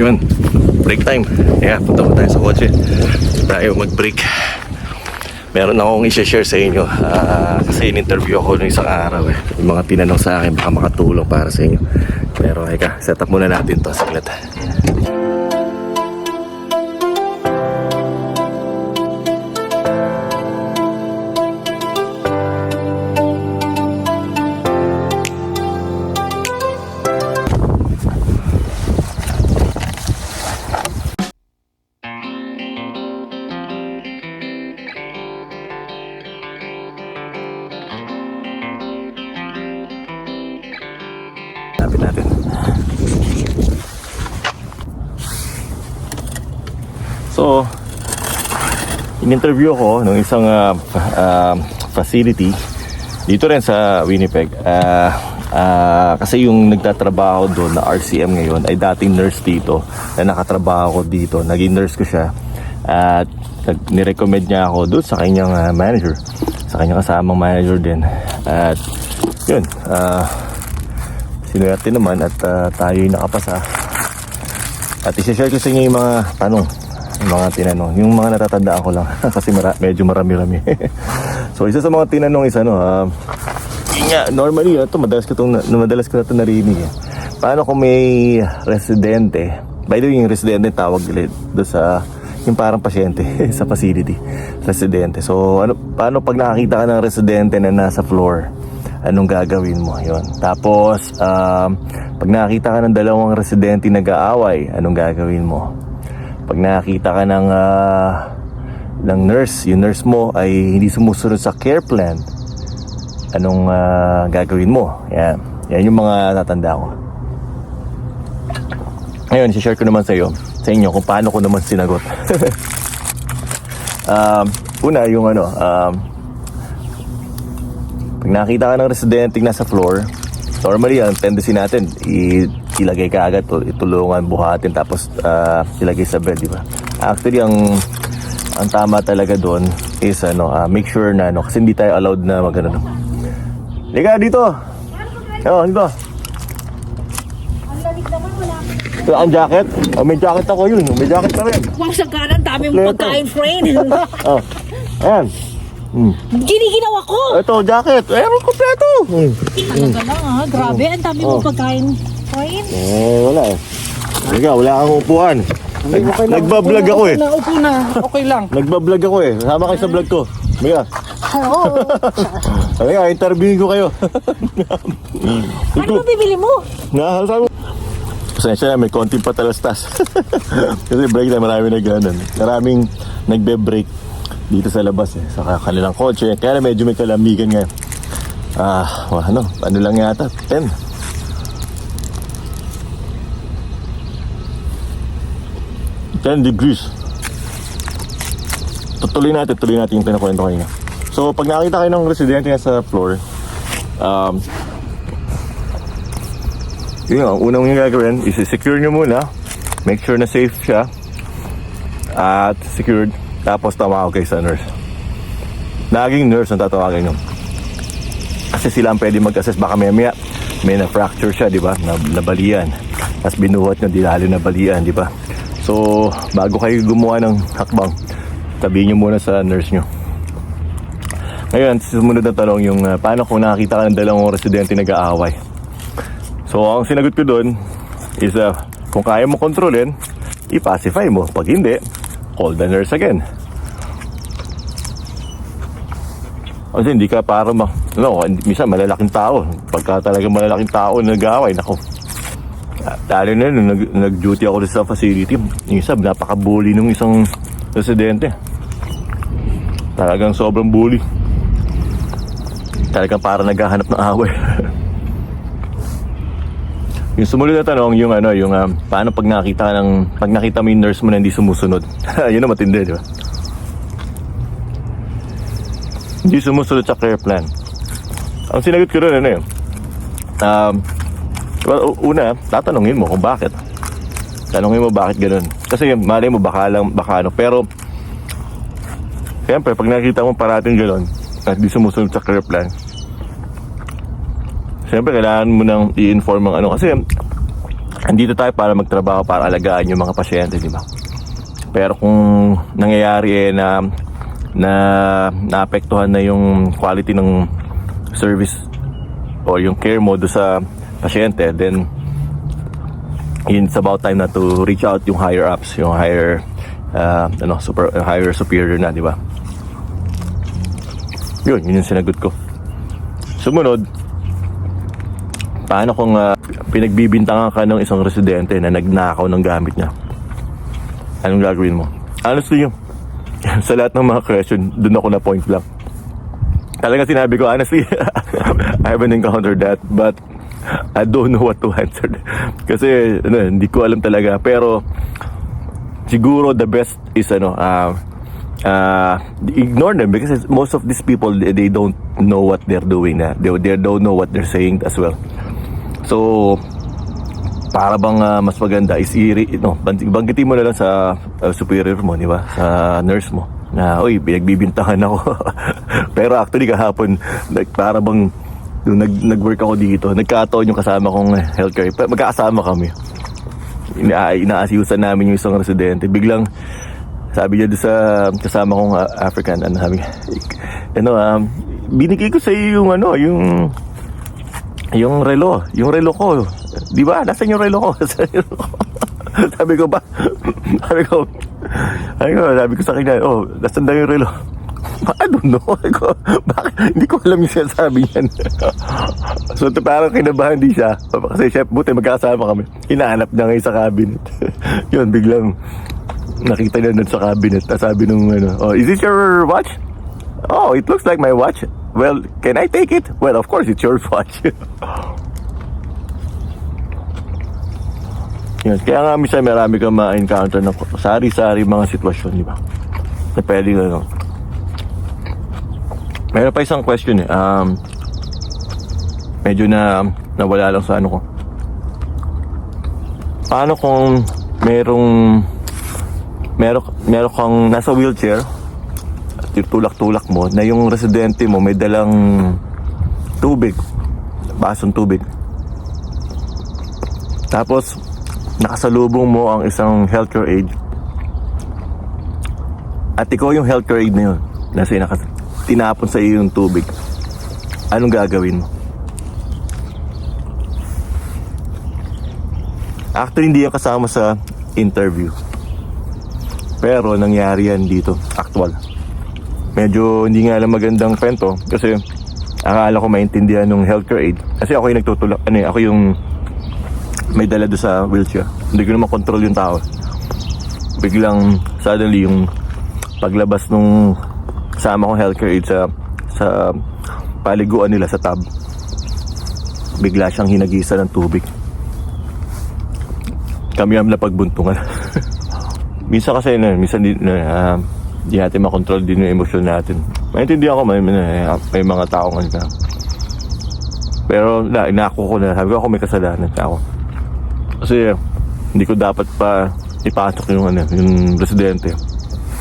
Yun, break time. Kaya punta po tayo sa kotse. Tayo mag-break. Meron akong i-share sa inyo. Ah, kasi in-interview ako nung isang araw eh. Yung mga tinanong sa akin, baka makatulong para sa inyo. Pero eka, set up muna natin to saglit. Lapit natin. So, in-interview ko nung isang ah, ah, facility dito rin sa Winnipeg. Ah, ah, kasi yung nagtatrabaho doon na RCM ngayon ay dating nurse dito na nakatrabaho ko dito. Naging nurse ko siya. At nag- nirecommend niya ako doon sa kanyang ah, manager. Sa kanyang kasamang manager din. At yun, ah, sinuwerte naman at ah, tayo'y nakapasa. At isi-share ko sa inyo yung mga tanong, yung mga tinanong, yung mga natatandaan ko lang kasi mara, medyo marami-rami. so isa sa mga tinanong is ano, um, yun nga, normally ito madalas ko tong madalas ko na ito narinig. Eh. Paano kung may residente? By the way, yung residente tawag nila doon sa yung parang pasyente sa facility, residente. So ano paano pag nakakita ka ng residente na nasa floor? Anong gagawin mo? Yon tapos um, pag nakita ka ng dalawang residente nag-aaway anong gagawin mo? Pag nakita ka ng ah, ng nurse yung nurse mo ay hindi sumusunod sa care plan anong ah, gagawin mo? Yan. Yan yung mga tatanda ko. Ngayon share ko naman sa iyo sa inyo kung paano ko naman sinagot. Um, una yung ano um, pag nakita ka ng residente nasa floor, normally ang tendency natin, i- ilagay ka agad, tu- itulungan, buhatin, tapos ah, ilagay sa bed, di ba? Actually, ang ang tama talaga doon is ano, ah, make sure na ano, kasi hindi tayo allowed na mag ano. Liga dito. Oh, dito. Ito, ang jacket. Oh, may jacket ako yun. May jacket pa rin. Wow, sa kanan, dami mong pagkain, friend. Oh. Ayan. Hmm. Giniginaw ako. Ito, jacket. Ayan, kompleto. Hmm. Talaga lang ha, grabe. Ang dami Oh. pagkain, friend. Eh, wala eh. Liga, wala kang upuan. Nag, nagbablog ako eh. Naupo na. Okay lang. Nagbablog ako eh. Sama kayo sa vlog ko. Miga. Oo. Nga, interviewin ko kayo. ano ba bibili mo? Na, sabi mo. Pasensya na, may konting patalastas. Kasi break na marami nag ganun. Maraming nagbe-break dito sa labas eh. Sa kanilang kotse. Kaya na medyo may kalamigan ngayon. Ah, wah, ano, ano lang yata? 10. 10 degrees. Tutuloy natin, tuloy natin yung pinakwento kanina. So, pag nakita kayo ng residente nga sa floor, um, yun ang unang yung gagawin is secure nyo muna. Make sure na safe siya. At secured. Tapos tumawag kayo sa nurse. Naging nurse ang tatawagin nyo. Kasi sila ang pwede mag-assess. Baka may maya may na-fracture siya, di ba? Na, nabalian. Tapos binuhat nyo, dinali na balian, di ba? So, bago kayo gumawa ng hakbang, tabihin nyo muna sa nurse nyo. Ngayon, sumunod na tanong yung uh, paano kung nakakita ka ng dalawang residente nag-aaway. So, ang sinagot ko doon is uh, kung kaya mo kontrolin, i-pacify mo. Pag hindi, call the nurse again. Kasi hindi ka para ma... No, minsan malalaking tao. Pagka talaga malalaking tao na nag-aaway, nako. Lalo na nung nag, nag-duty ako sa facility, yung isa, napaka-bully nung isang residente. Talagang sobrang bully. Talagang para naghahanap ng away. yung sumunod na tanong, yung ano, yung um, paano pag nakita ng, pag nakita mo yung nurse mo na hindi sumusunod. Yun na matindi, di ba? Hindi sumusunod sa care plan. Ang sinagot ko rin, ano yun? Um, well, una, tatanungin mo kung bakit. Tanungin mo bakit ganun. Kasi malay mo, baka lang, baka ano. Pero, siyempre, pag nakita mo parating ganun, at di sumusunod sa care plan, siyempre, kailangan mo nang i-inform ang ano. Kasi, andito tayo para magtrabaho, para alagaan yung mga pasyente, di ba? Pero kung nangyayari eh na na naapektuhan na yung quality ng service o yung care mo sa pasyente, then it's about time na to reach out yung higher ups, yung higher uh, ano, super, higher superior na, di ba? Yun, yun yung sinagot ko. Sumunod, paano kung uh, pinagbibintangan ka ng isang residente na nagnakaw ng gamit niya? Anong gagawin mo? Honestly, sa lahat ng mga question, dun ako na point lang. Talaga sinabi ko, honestly, I haven't encountered that, but I don't know what to answer. Kasi, ano, hindi ko alam talaga. Pero, siguro the best is, ano, uh, uh, ignore them because most of these people, they, don't know what they're doing na. They, they don't know what they're saying as well. So, para bang ah, mas maganda is i no, bang- banggitin mo na lang sa ah, superior mo, di ba? Sa nurse mo. Na, oy, pinagbibintangan ako. Pero actually kahapon, like, para bang nung nag, nag-work ako dito, nagkataon yung kasama kong healthcare. Magkakasama kami. Ina inaasiusan namin yung isang residente. Biglang, sabi niya sa kasama kong ah, African, ano sabi, ano, um, binigay ko sa iyo yung ano, yung yung relo, yung relo ko. Di ba? Nasaan yung relo ko? Sabi ko ba? sabi ko, sabi ko, sabi ko sa kanya, oh, nasaan daw yung relo? I don't know. Bakit? Hindi ko alam yung sinasabi niyan. so, to, parang kinabahan di siya. Kasi chef, buti magkasama kami. Hinahanap niya ngayon sa cabinet. Yun, biglang nakita niya nun sa cabinet. Sabi nung, ano, oh, is this your watch? Oh, it looks like my watch. Well, can I take it? Well, of course, it's your watch. Yan. Kaya nga minsan marami kang ma-encounter na sari-sari mga sitwasyon, di ba? Na pwede ano. Meron pa isang question eh. Um, medyo na nawala lang sa ano ko. Paano kung merong meron, meron kang nasa wheelchair tulak-tulak mo na yung residente mo may dalang tubig, basong tubig. Tapos, nakasalubong mo ang isang healthcare aid. At ikaw yung healthcare aid na yun. Nasa naka, tinapon sa iyo yung tubig. Anong gagawin mo? Actually, hindi yan kasama sa interview. Pero nangyari yan dito, actual. Medyo hindi nga lang magandang kwento kasi akala ko maintindihan ng healthcare aid. Kasi ako yung nagtutulak, ano eh, ako yung may dala doon sa wheelchair. Hindi ko naman control yung tao. Biglang suddenly yung paglabas nung kasama kong healthcare aid sa sa paliguan nila sa tab. Bigla siyang hinagisa ng tubig. Kami ang napagbuntungan. minsan kasi na, minsan na, ah, di natin makontrol din yung emosyon natin. Maintindihan ko, may, may, may mga tao nga Pero na, inako ko na, sabi ko ako may kasalanan ako. Kasi hindi ko dapat pa ipasok yung ano, yung residente.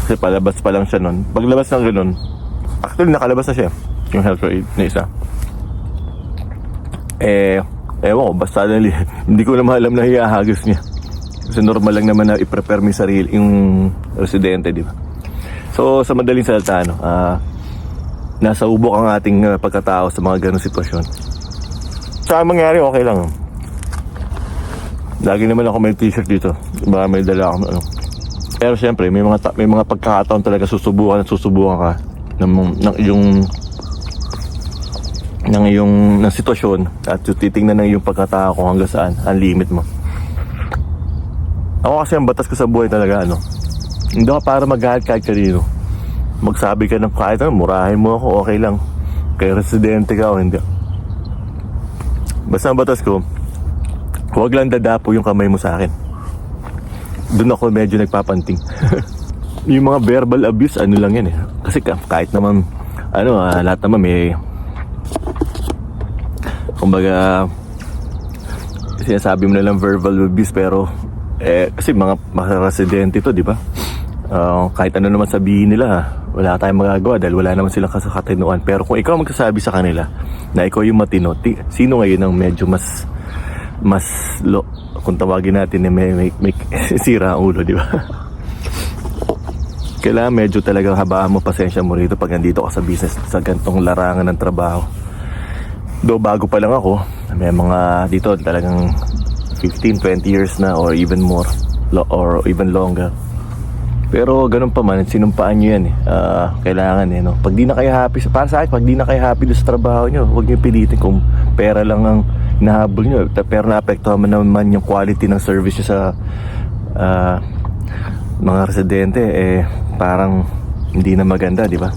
Kasi palabas pa lang siya nun. Paglabas ng ganun, actually nakalabas na siya, yung health aid na isa. Eh, ewan ko, basta dali, hindi ko naman alam na hiyahagis niya. Kasi normal lang naman na i-prepare yung sarili, yung residente, di ba? So, sa madaling salita, ano, ah, nasa ubok ang ating ah, pagkatao sa mga ganong sitwasyon. Sa mangyari, okay lang. Lagi naman ako may t-shirt dito. Baka may dala ako ano. Pero siyempre, may mga may mga pagkakataon talaga susubukan at susubukan ka ng, ng yung ng iyong ng sitwasyon at titingnan ng iyong pagkatao kung hanggang saan ang limit mo. Ako kasi ang batas ko sa buhay talaga ano. Hindi ako para magalit kahit kanino. Magsabi ka ng kahit ano, murahin mo ako, okay lang. Kay residente ka o hindi. Basta ang batas ko, huwag lang dadapo yung kamay mo sa akin. Doon ako medyo nagpapanting. yung mga verbal abuse, ano lang yan eh. Kasi ka- kahit naman, ano, ah, lahat naman may, kumbaga, sinasabi mo na lang verbal abuse pero, eh, kasi mga, mga residente to, di ba? Ah, kahit ano naman sabihin nila, wala tayong magagawa dahil wala naman silang kasakatinuan. Pero kung ikaw magsasabi sa kanila na ikaw yung matino, ti- sino ngayon ang medyo mas mas lo, kung tawagin natin eh, may, may, may sira ang ulo, di ba? Kailangan medyo talagang habaan mo pasensya mo rito pag nandito ka sa business sa gantong larangan ng trabaho. Do bago pa lang ako, may mga dito talagang 15, 20 years na or even more or even longer. Pero ganun pa man, sinumpaan nyo yan eh. Ah, kailangan eh, no? Pag di na kayo happy, para sa akin, pag di na kayo happy doon sa trabaho nyo, huwag nyo pilitin kung pera lang ang nahabol nyo. Pero naapektuhan man naman yung quality ng service nyo sa ah, mga residente, eh, parang hindi na maganda, di ba?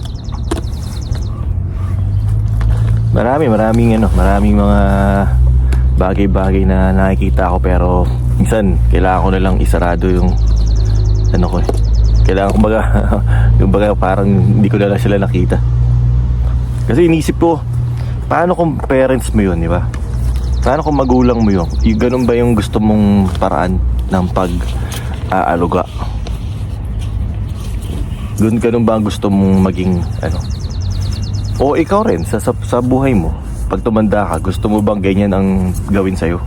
Marami, maraming ano, maraming mga bagay-bagay na nakikita ko pero minsan kailangan ko na lang isarado yung ano ko eh. Kailangan kumbaga, kumbaga parang hindi ko na lang sila nakita. Kasi inisip ko, paano kung parents mo yun, di ba? Paano kung magulang mo yun? Yung ganun ba yung gusto mong paraan ng pag-aaluga? Ganun, ganun ba ang gusto mong maging ano? O ikaw rin sa, sa, sa buhay mo, pag tumanda ka, gusto mo bang ganyan ang gawin sa'yo?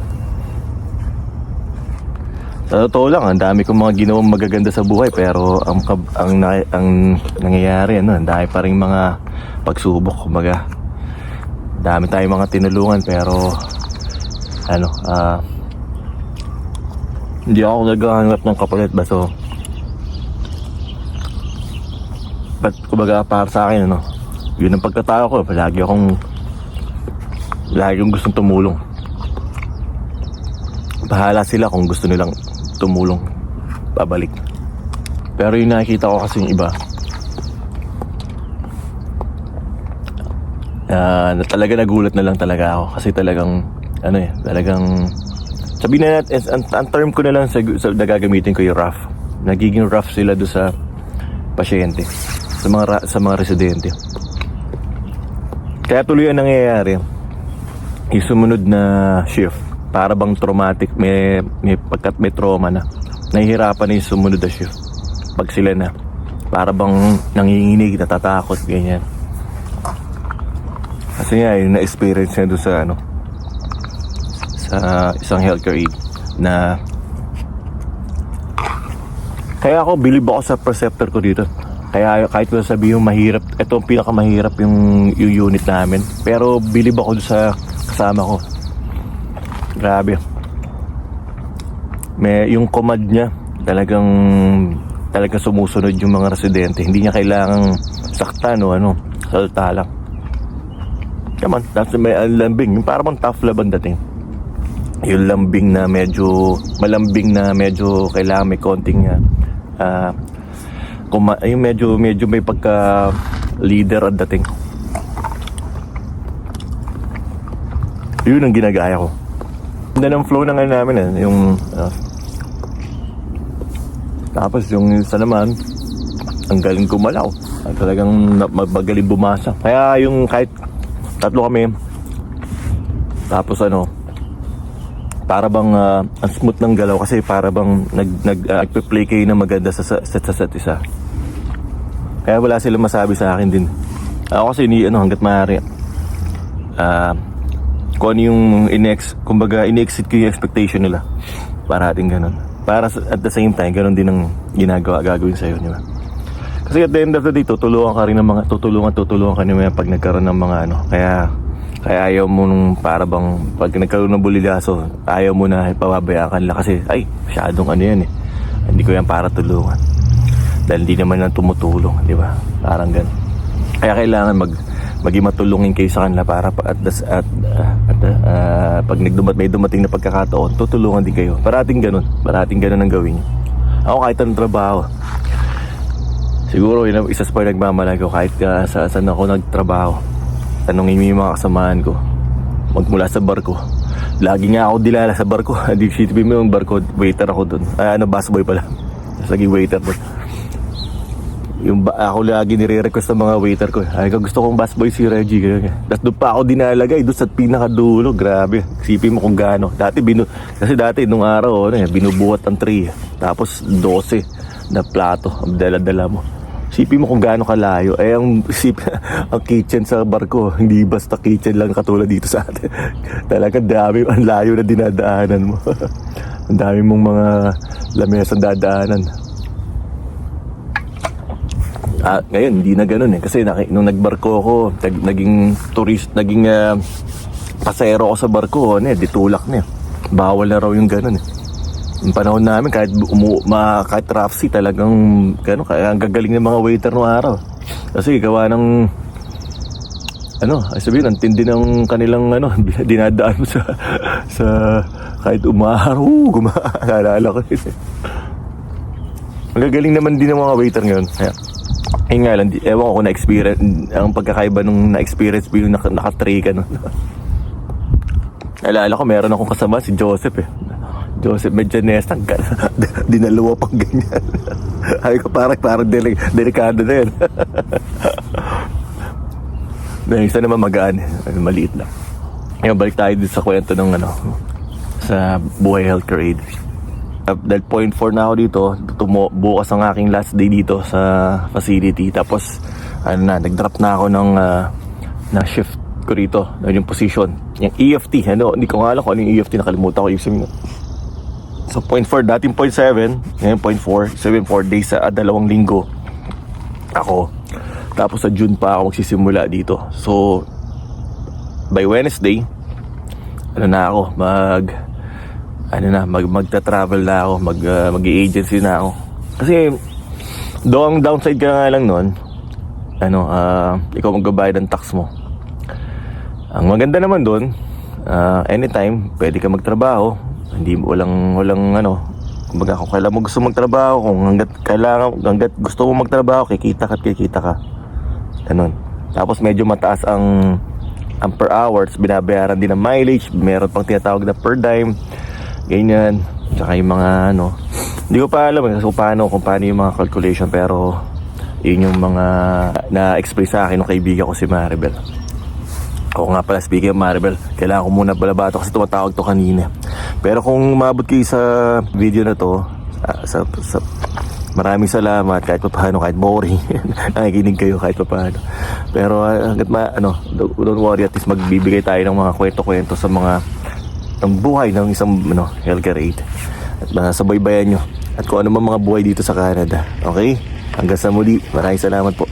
Sa totoo lang, ang dami kong mga ginawang magaganda sa buhay pero ang ang, na- ang nangyayari ano, ang dami pa ring mga pagsubok, kumbaga. Dami tayong mga tinulungan pero ano, ah hindi ako naghahanap ng kapalit ba so But kumbaga para sa akin ano, yun ang pagkatao ko, palagi akong lagi akong gustong tumulong. Bahala sila kung gusto nilang tumulong babalik. Pero yung nakikita ko kasi yung iba ah, na talaga nagulat na lang talaga ako kasi talagang ano eh, talagang sabihin na natin, ang, ang term ko na lang sa, sa na gagamitin ko yung rough. Nagiging rough sila do sa pasyente, sa mga sa mga residente. Kaya tuloy ang nangyayari, yung sumunod na shift, para bang traumatic, may, may pagkat may trauma na, nahihirapan na yung sumunod na shift. Pag sila na, para bang nanginginig, natatakot, ganyan. Kasi nga, yung na-experience niya doon sa ano, sa isang healthcare aid na kaya ako bilib ako sa preceptor ko dito. Kaya kahit ko sabihin yung mahirap, ito ang pinakamahirap yung, yung unit namin. Pero bilib ako sa kasama ko. Grabe. May yung command niya talagang talagang sumusunod yung mga residente. Hindi niya kailangang saktan o ano, salta lang. Come on, that's may uh, lambing. Yung parang tough ang dating. Yung lambing na medyo, malambing na medyo kailangan may konting uh, ah, kuma, yung medyo, medyo may pagka leader ang dating. Yun ang ginagaya ko. Ganda ng flow na nga namin eh, yung ah, tapos yung isa naman, ang galing kumalaw. At talagang na- magaling bumasa. Kaya yung kahit tatlo kami, tapos ano, para bang ah, ang smooth ng galaw kasi para bang nag nag uh, play kayo na maganda sa sa, sa, sa isa. Kaya wala silang masabi sa akin din. Ako kasi ni ano hangga't maaari. Ah, kung ano yung inex, kumbaga in-exit ko yung expectation nila. Para ating ganun. Para sa- at the same time, ganun din ang ginagawa, gagawin sa'yo, di ba? Kasi at the end of the day, tutulungan ka rin ng mga, tutulungan, tutulungan ka nila pag nagkaroon ng mga ano. Kaya, kaya ayaw mo nung para bang, pag nagkaroon ng bulilaso, ayaw mo na ipababayaan ka nila kasi, ay, masyadong ano yan eh. Hindi ko yan para tulungan. Dahil hindi naman lang tumutulong, di ba? Parang ganun. Kaya kailangan mag maging matulungin kayo sa kanila para pa- at at, ah, at ah, pag nagdumat may dumating na pagkakataon, tutulungan din kayo. Parating ganun, parating ganun ang gawin niyo. Ako kahit anong trabaho, siguro yun isa sa pag nagmamalag ko kahit ka sa saan ako nagtrabaho. Tanungin mo yung mga kasamahan ko. Magmula sa barko. Lagi nga ako dilala sa barko. Hindi sitipin mo yung barko, waiter ako doon. Ah, ano, busboy pala. Tapos naging waiter doon. Yung ba, ako lagi nire-request ng mga waiter ko. Ay, ko gusto kong busboy si Reggie. Ganyan. Tapos doon pa ako dinalagay, doon sa pinakadulo. Grabe. Sipin mo kung gaano. Dati, binu kasi dati nung araw, ano, eh, binubuhat ang tray. Tapos 12 na plato ang dala-dala mo. Sipin mo kung gaano kalayo. Eh, ang, sip, ang kitchen sa barko, hindi basta kitchen lang katulad dito sa atin. Talagang dami, ang layo na dinadaanan mo. ang dami mong mga lamesang dadaanan. Ah, ngayon, hindi na ganun eh. Kasi nung nagbarko ako, nag, naging turist, naging ah, pasero ako sa barko, ano eh, ditulak na eh. Bawal na raw yung ganun eh. Yung panahon namin, kahit, umu, ma, kahit Rafsi, talagang, gano'n, kaya ang gagaling ng mga waiter noong araw. Kasi gawa ng, ano, ay sabihin, ang tindi ng kanilang, ano, dinadaan mo sa, sa, kahit umaraw, guma, naalala ko yun eh. Ang gagaling naman din ng mga waiter ngayon. Kaya, ayun nga lang, ewan ko kung na-experience, ang pagkakaiba nung na-experience mo yung naka, naka-tray ka nun. Alala ko, meron akong kasama si Joseph eh. Joseph Medianesta, dinalawa pang ganyan. Ay ko parang parang deli, delikado na yun. Na isa naman magaan, eh. maliit lang. Ngayon balik tayo dito sa kwento ng ano, sa Buhay Healthcare Aid. Uh, dahil point 4 na ako dito, tumo, bukas ang aking last day dito sa facility. Tapos, ano na, nag-drop na ako ng, uh, ng shift ko rito, yung position. Yung EFT, ano, hindi ko nga alam kung ano yung EFT, nakalimutan ko yung sabihin. So, point 4, dating point 7, ngayon point 4, 7, 4 days sa ah, dalawang linggo. Ako. Tapos sa June pa ako magsisimula dito. So, by Wednesday, ano na ako, mag, ano na, mag, magta-travel na ako, mag, uh, mag-agency na ako. Kasi, do ang downside ka nga lang nun, ano, ah, ikaw magbabayad ng tax mo. Ang maganda naman doon, ah, anytime, pwede ka magtrabaho. Hindi walang walang ano, kumbaga kung kailan mo gusto magtrabaho, kung hangga't kailangan hangga't gusto mo magtrabaho, kikita ka at kikita ka. Ganun. Tapos medyo mataas ang ang per hours, binabayaran din ng mileage, meron pang tinatawag na per dime. Ganyan. Tsaka yung mga ano, hindi ko pa alam eh, kung paano, kung paano yung mga calculation pero yun yung mga na-express sa akin ng kaibigan ko si Maribel. Ako nga pala, speaking of Maribel, kailangan ko muna balabato kasi tumatawag to kanina. Pero kung maabot kayo sa video na to, sa, sa, maraming salamat kahit pa paano, kahit boring. Nakikinig kayo kahit pa paano. Pero ah, hanggat ma, ano, don't worry, at least magbibigay tayo ng mga kwento-kwento sa mga ng buhay ng isang ano, healthcare aid. At uh, sabaybayan nyo. At kung ano mga buhay dito sa Canada. Okay? Hanggang sa muli. Maraming salamat po.